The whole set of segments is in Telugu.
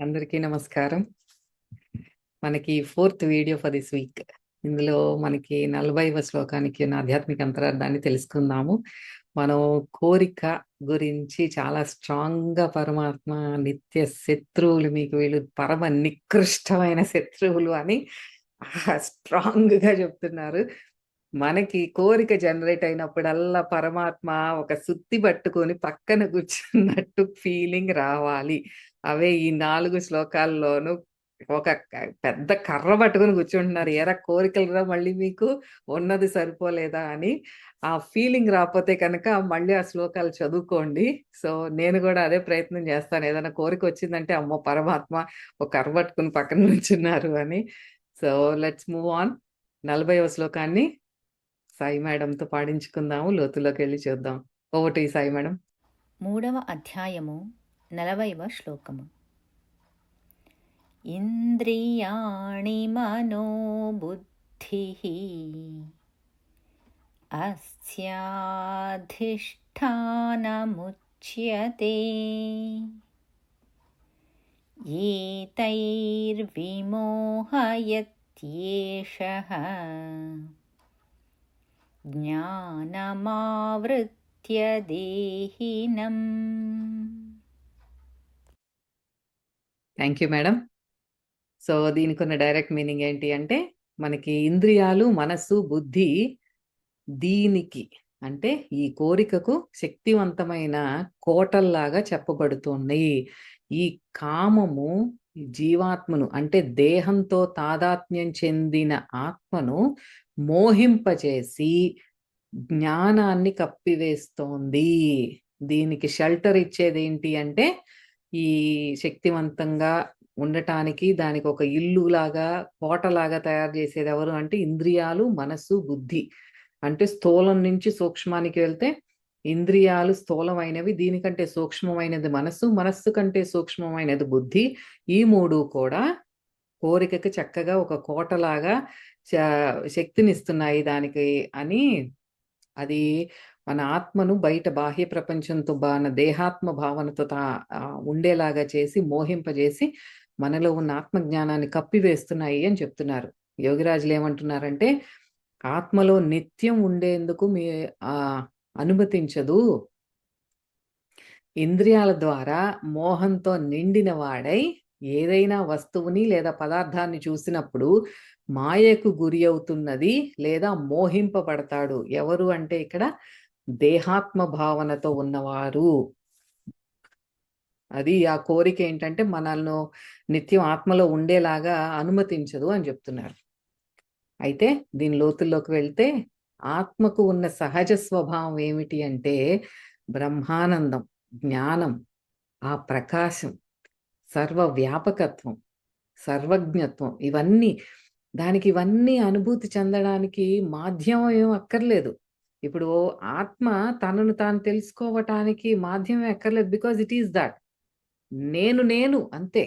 అందరికీ నమస్కారం. మనకి fourth video for this week. ఇందులో మనకి నలభైవ శ్లోకానికి ఉన్న ఆధ్యాత్మిక అంతరార్థాన్ని తెలుసుకుందాము. మనం కోరిక గురించి చాలా స్ట్రాంగ్గా పరమాత్మ నిత్య శత్రువులు మీకు వీళ్ళు పరమ నికృష్టమైన శత్రువులు అని స్ట్రాంగ్గా చెప్తున్నారు. మనకి కోరిక జనరేట్ అయినప్పుడల్లా పరమాత్మ ఒక సుత్తి పట్టుకొని పక్కన కూర్చున్నట్టు ఫీలింగ్ రావాలి. అవే ఈ నాలుగు శ్లోకాల్లోనూ ఒక క- పెద్ద కర్ర పట్టుకొని కూర్చుంటున్నారు. ఎరా కోరికలురా మళ్ళీ మీకు? ఉన్నది సరిపోలేదా అని ఆ ఫీలింగ్ రాకపోతే కనుక మళ్ళీ ఆ శ్లోకాలు చదువుకోండి. సో నేను కూడా అదే ప్రయత్నం చేస్తాను. ఏదైనా కోరిక వచ్చిందంటే అమ్మో పరమాత్మ ఒక కర్ర పట్టుకుని పక్కన నుంచున్నారు అని. సో లెట్స్ మూవ్ ఆన్ నలభైవ శ్లోకాన్ని సాయి మేడంతో పాడించుకుందాము. లోతులోకి వెళ్ళి చూద్దాం. ఒకటి సాయి మేడం. మూడవ అధ్యాయము नलवैव श्लोकम् इन्द्रियाणि मनो बुद्धिः अस्याधिष्ठानमुच्यते एतैर्विमोहयत्येषः ज्ञानमावृत्य देहिनम् థ్యాంక్ యూ మేడం సో దీనికి ఉన్న డైరెక్ట్ మీనింగ్ ఏంటి అంటే మనకి ఇంద్రియాలు మనస్సు బుద్ధి దీనికి అంటే ఈ కోరికకు శక్తివంతమైన కోటల్లాగా చెప్పబడుతున్నాయి ఈ కామము జీవాత్మను అంటే దేహంతో తాదాత్మ్యం చెందిన ఆత్మను మోహింపచేసి జ్ఞానాన్ని కప్పివేస్తోంది. దీనికి షెల్టర్ ఇచ్చేది ఏంటి అంటే ఈ శక్తివంతంగా ఉండటానికి దానికి ఒక ఇల్లు లాగా కోటలాగా తయారు చేసేది ఎవరు అంటే ఇంద్రియాలు మనస్సు బుద్ధి. అంటే స్థూలం నుంచి సూక్ష్మానికి వెళ్తే ఇంద్రియాలు స్థూలమైనవి దీనికంటే సూక్ష్మమైనది మనస్సు మనస్సు కంటే సూక్ష్మమైనది బుద్ధి. ఈ మూడు కూడా కోరికకి చక్కగా ఒక కోటలాగా శక్తినిస్తున్నాయి దానికి అని అది మన ఆత్మను బయట బాహ్య ప్రపంచంతో మన దేహాత్మ భావనతో తా ఉండేలాగా చేసి మోహింపజేసి మనలో ఉన్న ఆత్మ జ్ఞానాన్ని కప్పివేస్తున్నాయి అని చెప్తున్నారు. యోగిరాజులు ఏమంటున్నారంటే ఆత్మలో నిత్యం ఉండేందుకు మీ ఆ అనుమతించదు. ఇంద్రియాల ద్వారా మోహంతో నిండిన వాడై ఏదైనా వస్తువుని లేదా పదార్థాన్ని చూసినప్పుడు మాయకు గురి అవుతున్నది లేదా మోహింపబడతాడు. ఎవరు అంటే ఇక్కడ దేహాత్మ భావనతో ఉన్నవారు. అది ఆ కోరిక ఏంటంటే మనల్ని నిత్యం ఆత్మలో ఉండేలాగా అనుమతించదు అని చెప్తున్నారు. అయితే దీని లోతుల్లోకి వెళ్తే ఆత్మకు ఉన్న సహజ స్వభావం ఏమిటి అంటే బ్రహ్మానందం జ్ఞానం ఆ ప్రకాశం సర్వ వ్యాపకత్వం సర్వజ్ఞత్వం ఇవన్నీ. దానికి ఇవన్నీ అనుభూతి చెందడానికి మాధ్యమం ఏం అక్కర్లేదు. ఇప్పుడు ఆత్మ తనను తాను తెలుసుకోవటానికి మాధ్యమం ఎక్కర్లేదు బికాజ్ ఇట్ ఈస్ దట్. నేను నేను అంతే.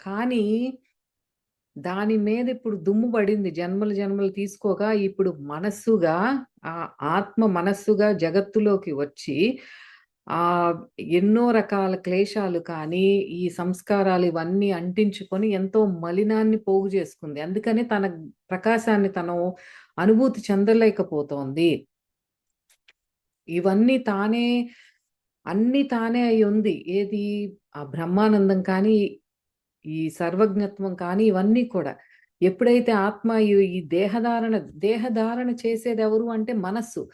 కానీ దాని మీద ఇప్పుడు దుమ్ము పడింది. జన్మలు జన్మలు తీసుకోగా ఇప్పుడు మనస్సుగా ఆ ఆత్మ మనస్సుగా జగత్తులోకి వచ్చి ఆ ఎన్నో రకాల క్లేశాలు కానీ ఈ సంస్కారాలు ఇవన్నీ అంటించుకొని ఎంతో మలినాన్ని పోగు చేసుకుంది. అందుకని తన ప్రకాశాన్ని తను అనుభూతి చెందలేకపోతోంది. ఇవన్నీ తానే అన్ని తానే అయి ఉంది. ఏది? ఆ బ్రహ్మానందం కానీ ఈ సర్వజ్ఞత్వం కానీ ఇవన్నీ కూడా. ఎప్పుడైతే ఆత్మ ఈ- ఈ దేహధారణ దేహధారణ చేసేది ఎవరు అంటే మనస్సు.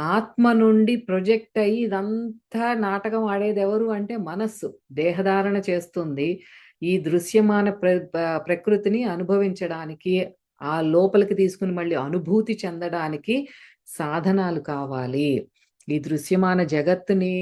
ఆత్మ నుండి ప్రొజెక్ట్ అయ్యి ఇదంతా నాటకం ఆడేది ఎవరు అంటే మనస్సు. దేహధారణ చేస్తుంది. ఈ దృశ్యమాన ప్ర ప్రకృతిని అనుభవించడానికి ఆ లోపలికి తీసుకుని మళ్ళీ అనుభూతి చెందడానికి సాధనాలు కావాలి. ఈ దృశ్యమాన జగత్తుని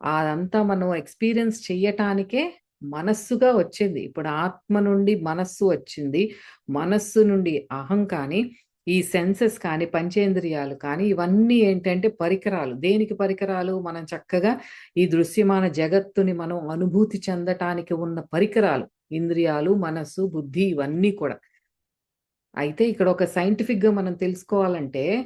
అదంతా మనం ఎక్స్పీరియన్స్ చెయ్యటానికే మనస్సుగా వచ్చింది. ఇప్పుడు ఆత్మ నుండి మనస్సు వచ్చింది. మనస్సు నుండి అహం కానీ ఈ సెన్సెస్ కానీ పంచేంద్రియాలు కానీ ఇవన్నీ ఏంటంటే పరికరాలు. దేనికి పరికరాలు? మనం చక్కగా ఈ దృశ్యమాన జగత్తుని మనం అనుభూతి చెందటానికి ఉన్న పరికరాలు. ఇంద్రియాలు మనస్సు బుద్ధి ఇవన్నీ కూడా. అయితే ఇక్కడ ఒక సైంటిఫిక్గా మనం తెలుసుకోవాలంటే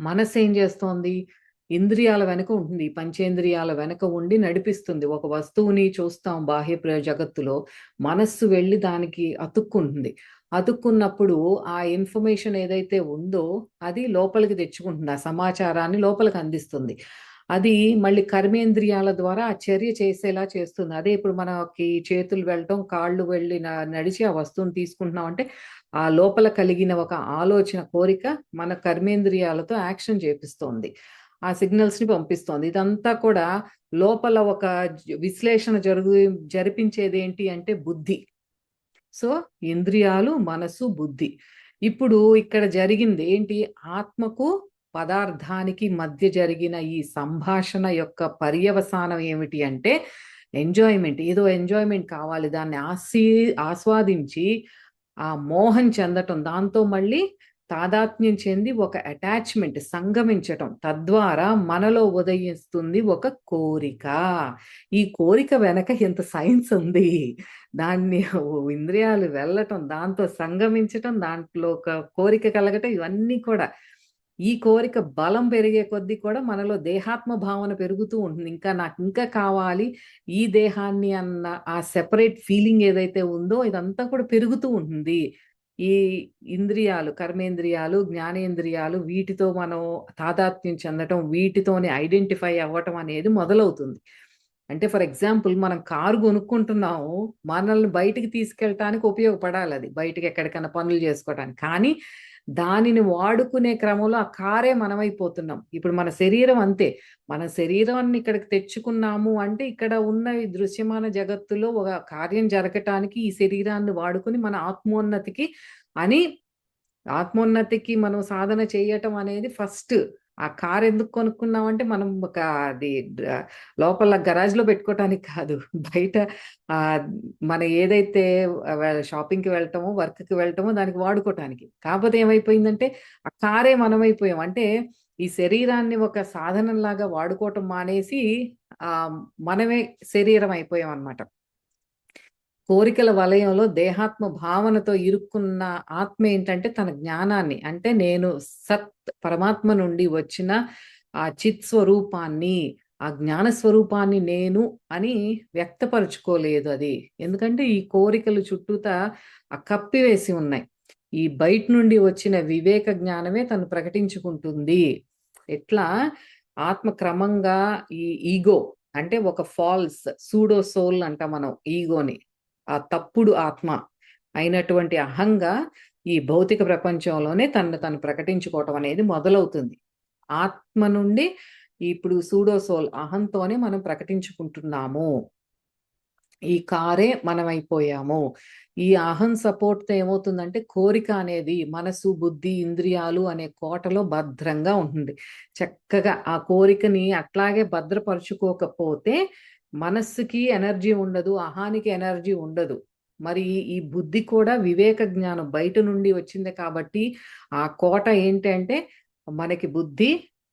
మనస్సు ఏం చేస్తోంది ఇంద్రియాల వెనుక ఉంటుంది. పంచేంద్రియాల వెనుక ఉండి నడిపిస్తుంది. ఒక వస్తువుని చూస్తాం బాహ్య ప్ర- జగత్తులో. మనస్సు వెళ్ళి దానికి అతుక్కుంటుంది. అతుక్కున్నప్పుడు ఆ ఇన్ఫర్మేషన్ ఏదైతే ఉందో అది లోపలికి తెచ్చుకుంటుంది. ఆ సమాచారాన్ని లోపలికి అందిస్తుంది. అది మళ్ళీ కర్మేంద్రియాల ద్వారా ఆ చర్య చేసేలా చేస్తుంది. అదే ఇప్పుడు మనకి చేతులు వెళ్ళటం కాళ్ళు వెళ్ళి నడిచి ఆ వస్తువుని తీసుకుంటున్నాం అంటే ఆ లోపల కలిగిన ఒక ఆలోచన కోరిక మన కర్మేంద్రియాలతో యాక్షన్ చేపిస్తోంది. ఆ సిగ్నల్స్ని పంపిస్తోంది. ఇదంతా కూడా లోపల ఒక విశ్లేషణ జరుగు జరిపించేది ఏంటి అంటే బుద్ధి. సో ఇంద్రియాలు మనసు బుద్ధి. ఇప్పుడు ఇక్కడ జరిగింది ఏంటి? ఆత్మకు పదార్థానికి మధ్య జరిగిన ఈ సంభాషణ యొక్క పర్యవసానం ఏమిటి అంటే ఎంజాయ్మెంట్. ఏదో ఎంజాయ్మెంట్ కావాలి. దాన్ని ఆస్వీ ఆస్వాదించి ఆ మోహం చెందటం దాంతో మళ్ళీ తాదాత్మ్యం చెంది ఒక అటాచ్మెంట్ సంగమించటం తద్వారా మనలో ఉదయిస్తుంది ఒక కోరిక. ఈ కోరిక వెనక ఎంత సైన్స్ ఉంది. దాన్ని ఇంద్రియాలు వెళ్ళటం దాంతో సంగమించటం దాంట్లో ఒక కోరిక కలగటం ఇవన్నీ కూడా ఈ కోరిక బలం పెరిగే కొద్దీ కూడా మనలో దేహాత్మ భావన పెరుగుతూ ఉంటుంది. ఇంకా నాకు ఇంకా కావాలి ఈ దేహాన్ని అన్న ఆ సెపరేట్ ఫీలింగ్ ఏదైతే ఉందో ఇదంతా కూడా పెరుగుతూ ఉంటుంది. ఈ ఇంద్రియాలు కర్మేంద్రియాలు జ్ఞానేంద్రియాలు వీటితో మనం తాదాత్మ్యం చెందటం వీటితోనే ఐడెంటిఫై అవ్వటం అనేది మొదలవుతుంది. అంటే ఫర్ ఎగ్జాంపుల్ మనం కారు కొనుక్కుంటున్నాము మనల్ని బయటికి తీసుకెళ్ళటానికి ఉపయోగపడాలి అది. బయటికి ఎక్కడికైనా పనులు చేసుకోవడానికి కానీ దానిని వాడుకునే క్రమంలో ఆ కారే మనమైపోతున్నాం. ఇప్పుడు మన శరీరం అంతే. మన శరీరాన్ని ఇక్కడికి తెచ్చుకున్నాము అంటే ఇక్కడ ఉన్న ఈ దృశ్యమాన జగత్తులో ఒక కార్యం జరగటానికి ఈ శరీరాన్ని వాడుకుని మన ఆత్మోన్నతికి అని ఆత్మోన్నతికి మనం సాధన చేయటం అనేది ఫస్ట్ ఆ కార్ ఎందుకు కొనుక్కున్నామంటే మనం ఒక అది లోపల గరాజ్లో పెట్టుకోవటానికి కాదు. బయట ఆ మన ఏదైతే షాపింగ్కి వెళ్ళటమో వర్క్కి వెళ్ళటమో దానికి వాడుకోవటానికి కాకపోతే ఏమైపోయిందంటే ఆ కారే మనమైపోయాం. అంటే ఈ శరీరాన్ని ఒక సాధనంలాగా వాడుకోవటం మానేసి ఆ మనమే శరీరం అయిపోయాం అన్నమాట కోరికల వలయంలో దేహాత్మ భావనతో ఇరుక్కున్న ఆత్మ ఏంటంటే తన జ్ఞానాన్ని. అంటే నేను సత్ పరమాత్మ నుండి వచ్చిన ఆ చిత్ స్వరూపాన్ని ఆ జ్ఞాన స్వరూపాన్ని నేను అని వ్యక్తపరచుకోలేదు అది. ఎందుకంటే ఈ కోరికలు చుట్టూతా ఆ కప్పివేసి ఉన్నాయి. ఈ బయట నుండి వచ్చిన వివేక జ్ఞానమే తను ప్రకటించుకుంటుంది. ఎట్లా? ఆత్మ క్రమంగా ఈ ఈగో అంటే ఒక ఫాల్స్ సూడో సోల్ అంట మనం ఈగోని. ఆ తప్పుడు ఆత్మ అయినటువంటి అహంగా ఈ భౌతిక ప్రపంచంలోనే తనను తను ప్రకటించుకోవటం అనేది మొదలవుతుంది. ఆత్మ నుండి ఇప్పుడు సూడోసోల్ అహంతోనే మనం ప్రకటించుకుంటున్నాము. ఈ కారే మనం అయిపోయాము ఈ అహం సపోర్ట్తో ఏమవుతుందంటే కోరిక అనేది మనసు బుద్ధి ఇంద్రియాలు అనే కోటలో భద్రంగా ఉంటుంది. చక్కగా ఆ కోరికని అట్లాగే భద్రపరుచుకోకపోతే మనస్సుకి ఎనర్జీ ఉండదు అహానికి ఎనర్జీ ఉండదు. మరి ఈ బుద్ధి కూడా వివేక జ్ఞానం బయట నుండి వచ్చింది కాబట్టి ఆ కోట ఏంటంటే మనకి బుద్ధి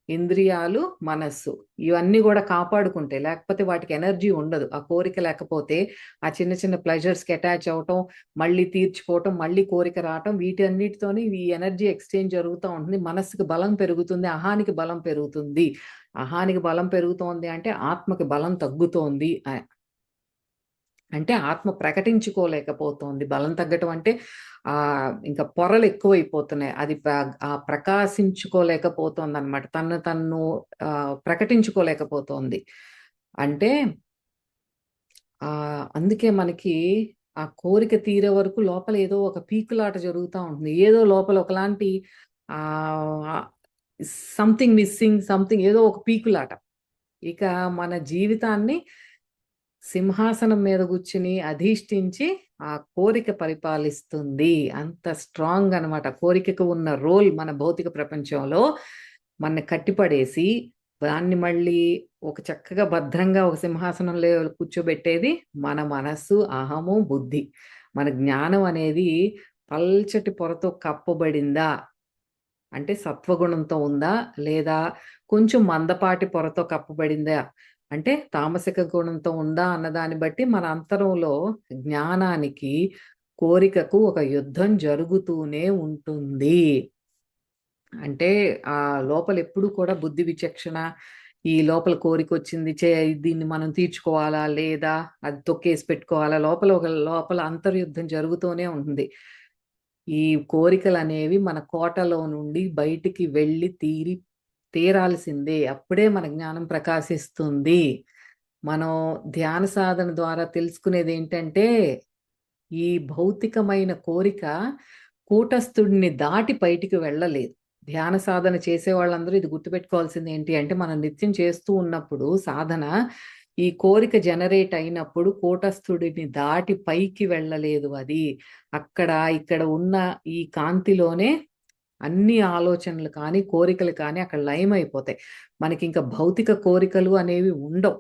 ఇంద్రియాలు మనస్సు ఇవన్నీ కూడా కాపాడుకుంటాయి. లేకపోతే వాటికి ఎనర్జీ ఉండదు. ఆ కోరిక లేకపోతే ఆ చిన్న చిన్న ప్లెజర్స్కి అటాచ్ అవటం మళ్ళీ తీర్చుకోవటం మళ్ళీ కోరిక రావటం వీటన్నిటితోనే ఈ ఎనర్జీ ఎక్స్చేంజ్ జరుగుతూ ఉంటుంది. మనస్సుకి బలం పెరుగుతుంది అహానికి బలం పెరుగుతుంది. అహానికి బలం పెరుగుతోంది అంటే ఆత్మకి బలం తగ్గుతోంది. అంటే ఆత్మ ప్రకటించుకోలేకపోతోంది. బలం తగ్గటం అంటే ఆ ఇంకా పొరలు ఎక్కువైపోతున్నాయి. అది ప్ర- ఆ ప్రకాశించుకోలేకపోతోంది అనమాట తను తను ఆ ప్రకటించుకోలేకపోతోంది. అంటే ఆ అందుకే మనకి ఆ కోరిక తీరే వరకు లోపల ఏదో ఒక పీకులాట జరుగుతూ ఉంటుంది. ఏదో లోపల ఒకలాంటి ఆ సంథింగ్ మిస్సింగ్ సంథింగ్ ఏదో ఒక పీకులాట. ఇక మన జీవితాన్ని సింహాసనం మీద కూర్చుని అధిష్ఠించి ఆ కోరిక పరిపాలిస్తుంది. అంత స్ట్రాంగ్ అనమాట కోరికకు ఉన్న రోల్ మన భౌతిక ప్రపంచంలో మన కట్టిపడేసి దాన్ని మళ్ళీ ఒక చక్కగా భద్రంగా ఒక సింహాసనంలో కూర్చోబెట్టేది మన మనస్సు అహము బుద్ధి. మన జ్ఞానం అనేది పల్చటి పొరతో కప్పబడిందా? అంటే సత్వగుణంతో ఉందా? లేదా కొంచెం మందపాటి పొరతో కప్పబడిందా? అంటే తామసిక గుణంతో ఉందా అన్నదాన్ని బట్టి మన అంతరంలో జ్ఞానానికి కోరికకు ఒక యుద్ధం జరుగుతూనే ఉంటుంది. అంటే ఆ లోపల ఎప్పుడు కూడా బుద్ధి విచక్షణ ఈ లోపల కోరిక వచ్చింది చే దీన్ని మనం తీర్చుకోవాలా లేదా అది తొక్కేసి పెట్టుకోవాలా? లోపల ఒక లోపల అంతర్యుద్ధం జరుగుతూనే ఉంటుంది ఈ కోరికలు అనేవి మన కోటలో నుండి బయటికి వెళ్ళి తీరి తీరాల్సిందే. అప్పుడే మన జ్ఞానం ప్రకాశిస్తుంది. మనం ధ్యాన సాధన ద్వారా తెలుసుకునేది ఏంటంటే ఈ భౌతికమైన కోరిక కూటస్థుడిని దాటి బయటికి వెళ్ళలేదు. ధ్యాన సాధన చేసే వాళ్ళందరూ ఇది గుర్తుపెట్టుకోవాల్సింది ఏంటి అంటే మనం నిత్యం చేస్తూ ఉన్నప్పుడు సాధన ఈ కోరిక జనరేట్ అయినప్పుడు కూటస్థుడిని దాటి పైకి వెళ్ళలేదు అది. అక్కడ ఇక్కడ ఉన్న ఈ కాంతిలోనే అన్ని ఆలోచనలు కానీ కోరికలు కానీ అక్కడ లయం అయిపోతాయి. మనకి ఇంకా భౌతిక కోరికలు అనేవి ఉండవు.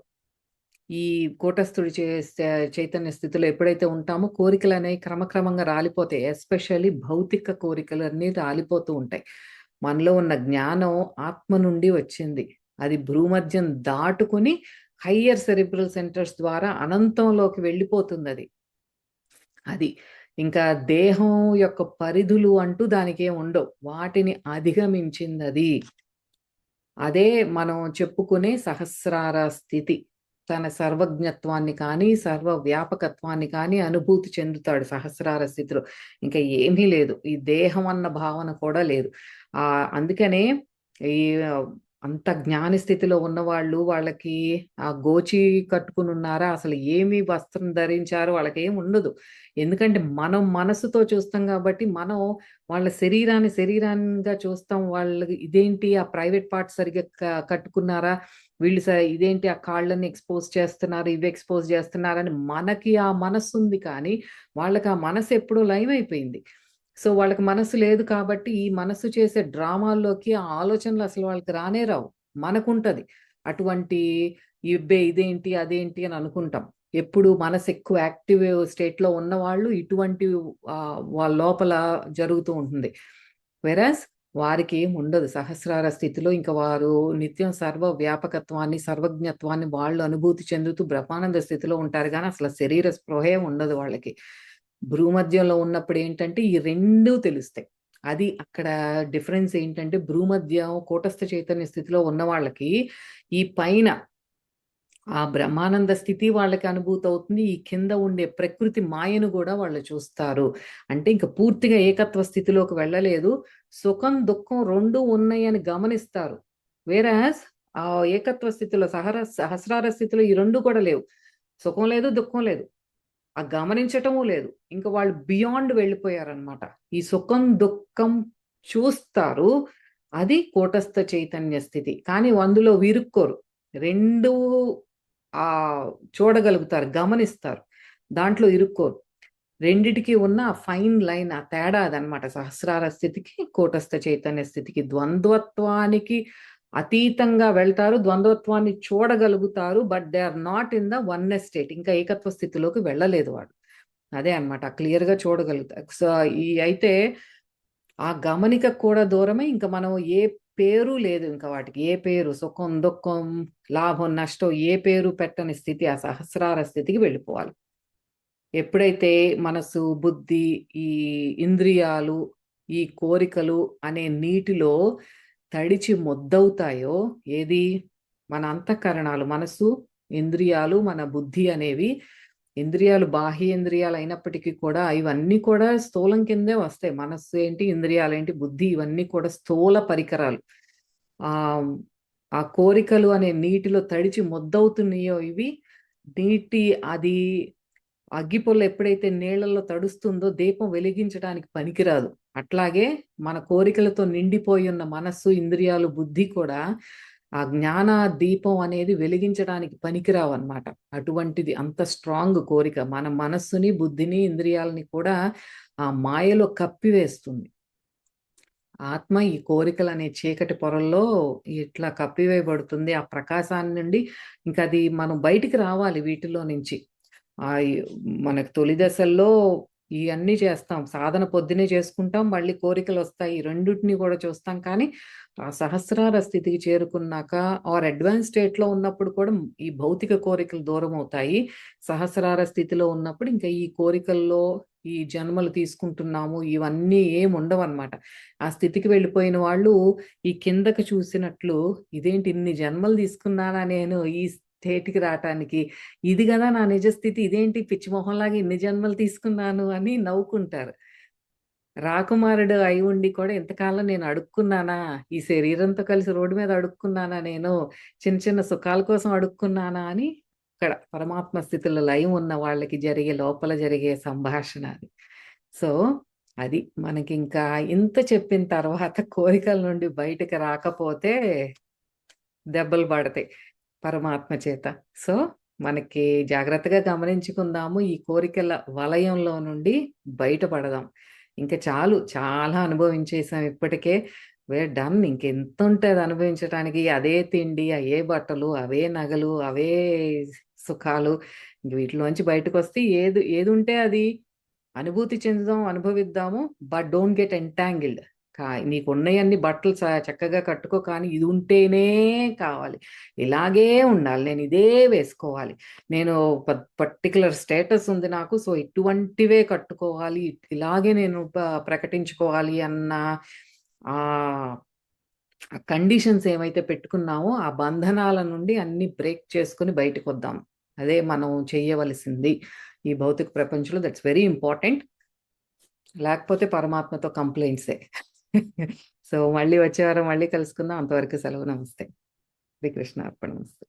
ఈ కూటస్థుడి చే చైతన్య స్థితిలో ఎప్పుడైతే ఉంటామో కోరికలు అనేవి క్రమక్రమంగా రాలిపోతాయి. ఎస్పెషల్లీ భౌతిక కోరికలు అన్నీ రాలిపోతూ ఉంటాయి. మనలో ఉన్న జ్ఞానం ఆత్మ నుండి వచ్చింది. అది భ్రూమధ్యం దాటుకుని హయ్యర్ సెరిబ్రల్ సెంటర్స్ ద్వారా అనంతంలోకి వెళ్ళిపోతుంది అది అది ఇంకా దేహం యొక్క పరిధులు అంటూ దానికే ఉండవు. వాటిని అధిగమించింది అది అదే మనం చెప్పుకునే సహస్రార స్థితి. తన సర్వజ్ఞత్వాన్ని కానీ సర్వ వ్యాపకత్వాన్ని కానీ అనుభూతి చెందుతాడు సహస్రార స్థితిలో. ఇంకా ఏమీ లేదు. ఈ దేహం అన్న భావన కూడా లేదు. ఆ అందుకనే ఈ అంత జ్ఞాని స్థితిలో ఉన్నవాళ్ళు వాళ్ళకి ఆ గోచి కట్టుకుని ఉన్నారా? అసలు ఏమి వస్త్రం ధరించారు? వాళ్ళకి ఏమి ఉండదు. ఎందుకంటే మనం మనసుతో చూస్తాం కాబట్టి మనం వాళ్ళ శరీరాన్ని శరీరంగా చూస్తాం. వాళ్ళకి ఇదేంటి? ఆ ప్రైవేట్ పార్ట్ సరిగ్గా కట్టుకున్నారా? వీళ్ళు ఇదేంటి? ఆ కాళ్ళని ఎక్స్పోజ్ చేస్తున్నారు ఇవి ఎక్స్పోజ్ చేస్తున్నారని మనకి ఆ మనస్సు ఉంది కానీ వాళ్ళకి ఆ మనసు ఎప్పుడూ లైవ్ అయిపోయింది. సో వాళ్ళకి మనసు లేదు కాబట్టి ఈ మనసు చేసే డ్రామాల్లోకి ఆ ఆలోచనలు అసలు వాళ్ళకి రానే రావు. మనకుంటది. అటువంటి ఇబ్బే ఇదేంటి అదేంటి అని అనుకుంటాం. ఎప్పుడు మనసు ఎక్కువ యాక్టివ్ స్టేట్లో ఉన్న వాళ్ళు ఇటువంటి వాళ్ళ లోపల జరుగుతూ ఉంటుంది. వెరాస్ వారికి ఏం ఉండదు. సహస్రార స్థితిలో ఇంకా వారు నిత్యం సర్వ వ్యాపకత్వాన్ని సర్వజ్ఞత్వాన్ని వాళ్ళు అనుభూతి చెందుతూ బ్రహ్మానంద స్థితిలో ఉంటారు. కానీ అసలు శరీర స్పృహే ఉండదు వాళ్ళకి. భ్రూమధ్యంలో ఉన్నప్పుడు ఏంటంటే ఈ రెండు తెలుస్తాయి. అది అక్కడ డిఫరెన్స్ ఏంటంటే భ్రూమధ్యం కూటస్థ చైతన్య స్థితిలో ఉన్న వాళ్ళకి ఈ పైన ఆ బ్రహ్మానంద స్థితి వాళ్ళకి అనుభూతి అవుతుంది ఈ కింద ఉండే ప్రకృతి మాయను కూడా వాళ్ళు చూస్తారు. అంటే ఇంకా పూర్తిగా ఏకత్వ స్థితిలోకి వెళ్ళలేదు. సుఖం దుఃఖం రెండు ఉన్నాయని గమనిస్తారు. వేరాస్ ఆ ఏకత్వ స్థితిలో సహర సహస్రార స్థితిలో ఈ రెండు కూడా లేవు. సుఖం లేదు దుఃఖం లేదు. ఆ గమనించటము లేదు. ఇంకా వాళ్ళు బియాండ్ వెళ్ళిపోయారనమాట ఈ సుఖం దుఃఖం చూస్తారు. అది కూటస్థ చైతన్య స్థితి. కానీ అందులో విరుక్కోరు. రెండు ఆ చూడగలుగుతారు గమనిస్తారు. దాంట్లో ఇరుక్కోరు. రెండిటికి ఉన్న ఫైన్ లైన్ ఆ తేడా అదనమాట సహస్రార స్థితికి కూటస్థ చైతన్య స్థితికి ద్వంద్వత్వానికి అతీతంగా వెళ్తారు ద్వంద్వత్వాన్ని చూడగలుగుతారు but they are not in the one state ఇంకా ఏకత్వ స్థితిలోకి వెళ్ళలేదు వాడు. అదే అనమాట క్లియర్గా చూడగలుగుతారు సో ఈ అయితే ఆ గమనిక కూడా దూరమే ఇంకా మనం ఏ పేరు లేదు ఇంకా వాటికి. ఏ పేరు? సుఖం దుఃఖం లాభం నష్టం ఏ పేరు పెట్టని స్థితి ఆ సహస్రార స్థితికి వెళ్ళిపోవాలి. ఎప్పుడైతే మనసు బుద్ధి ఈ ఇంద్రియాలు ఈ కోరికలు అనే నీటిలో తడిచి మొద్దవుతాయో ఏది? మన అంతఃకరణాలు మనసు ఇంద్రియాలు మన బుద్ధి అనేవి ఇంద్రియాలు బాహ్యేంద్రియాలు అయినప్పటికీ కూడా ఇవన్నీ కూడా స్థూలం కిందే వస్తాయి. మనస్సు ఏంటి ఇంద్రియాలు ఏంటి బుద్ధి ఇవన్నీ కూడా స్థూల పరికరాలు. ఆ ఆ కోరికలు అనే నీటిలో తడిచి మొద్దవుతున్నాయో ఇవి నీటి అది అగ్గిపొల్ల ఎప్పుడైతే నీళ్ళలో తడుస్తుందో దీపం వెలిగించడానికి పనికిరాదు. అట్లాగే మన కోరికలతో నిండిపోయి ఉన్న మనస్సు ఇంద్రియాలు బుద్ధి కూడా ఆ జ్ఞాన దీపం అనేది వెలిగించడానికి పనికిరావన్నమాట. అటువంటిది అంత స్ట్రాంగ్ కోరిక. మన మనస్సుని బుద్ధిని ఇంద్రియాలని కూడా ఆ మాయలో కప్పివేస్తుంది. ఆత్మ ఈ కోరికలు అనే చీకటి పొరల్లో ఇట్లా కప్పివేయబడుతుంది. ఆ ప్రకాశాన్ని నుండి ఇంకా అది మనం బయటికి రావాలి వీటిలో నుంచి. ఆ మనకు తొలి దశల్లో ఇవన్నీ చేస్తాం. సాధన పొద్దునే చేసుకుంటాం మళ్ళీ కోరికలు వస్తాయి రెండింటిని కూడా చూస్తాం. కానీ ఆ సహస్రార స్థితికి చేరుకున్నాక ఆర్ అడ్వాన్స్ స్టేట్లో ఉన్నప్పుడు కూడా ఈ భౌతిక కోరికలు దూరం అవుతాయి. సహస్రార స్థితిలో ఉన్నప్పుడు ఇంకా ఈ కోరికల్లో ఈ జన్మలు తీసుకుంటున్నాము ఇవన్నీ ఏం ఉండవన్నమాట. ఆ స్థితికి వెళ్ళిపోయిన వాళ్ళు ఈ కిందకి చూసినట్లు ఇదేంటి ఇన్ని జన్మలు తీసుకున్నానా నేను? ఈ స్టేట్కి రావటానికి. ఇది కదా నా నిజ స్థితి ఇదేంటి పిచ్చి మొహంలాగా ఇన్ని జన్మలు తీసుకున్నాను అని నవ్వుకుంటారు. రాకుమారుడు అయి ఉండి కూడా ఇంతకాలం నేను అడుక్కున్నానా? ఈ శరీరంతో కలిసి రోడ్డు మీద అడుక్కున్నానా నేను? చిన్న చిన్న సుఖాల కోసం అడుక్కున్నానా అని ఇక్కడ పరమాత్మ స్థితిలో లయం ఉన్న వాళ్ళకి జరిగే లోపల జరిగే సంభాషణ అది. సో అది మనకి ఇంకా ఇంత చెప్పిన తర్వాత కోరికల నుండి బయటకు రాకపోతే దెబ్బలు పడతాయి. పరమాత్మ చేత. సో మనకి జాగ్రత్తగా గమనించుకుందాము. ఈ కోరికల వలయంలో నుండి బయటపడదాం. ఇంకా చాలు చాలా అనుభవించేసాం ఇప్పటికే. We're done. ఇంకెంత ఉంటుంది అనుభవించడానికి అదే తిండి అవే బట్టలు అవే నగలు అవే సుఖాలు. వీటిలోంచి బయటకు వస్తే ఏది ఏది ఉంటే అది అనుభూతి చెందుదాం అనుభవిద్దాము. But don't get entangled. కా నీకు ఉన్నాయన్ని బట్టలు చక్కగా కట్టుకో కానీ ఇది ఉంటేనే కావాలి. ఇలాగే ఉండాలి. నేను ఇదే వేసుకోవాలి. నేను పర్టికులర్ స్టేటస్ ఉంది నాకు. సో ఇటువంటివే కట్టుకోవాలి. ఇలాగే నేను ప్రకటించుకోవాలి అన్న ఆ కండిషన్స్ ఏమైతే పెట్టుకున్నామో ఆ బంధనాల నుండి అన్ని బ్రేక్ చేసుకుని బయటకు వద్దాం. అదే మనం చేయవలసింది ఈ భౌతిక ప్రపంచంలో. That's very important. లేకపోతే పరమాత్మతో కంప్లైంట్సే. సో మళ్ళీ వచ్చే వారం మళ్ళీ కలుసుకుందాం. అంతవరకు సెలవు. నమస్తే. శ్రీకృష్ణ అర్పణ నమస్తే.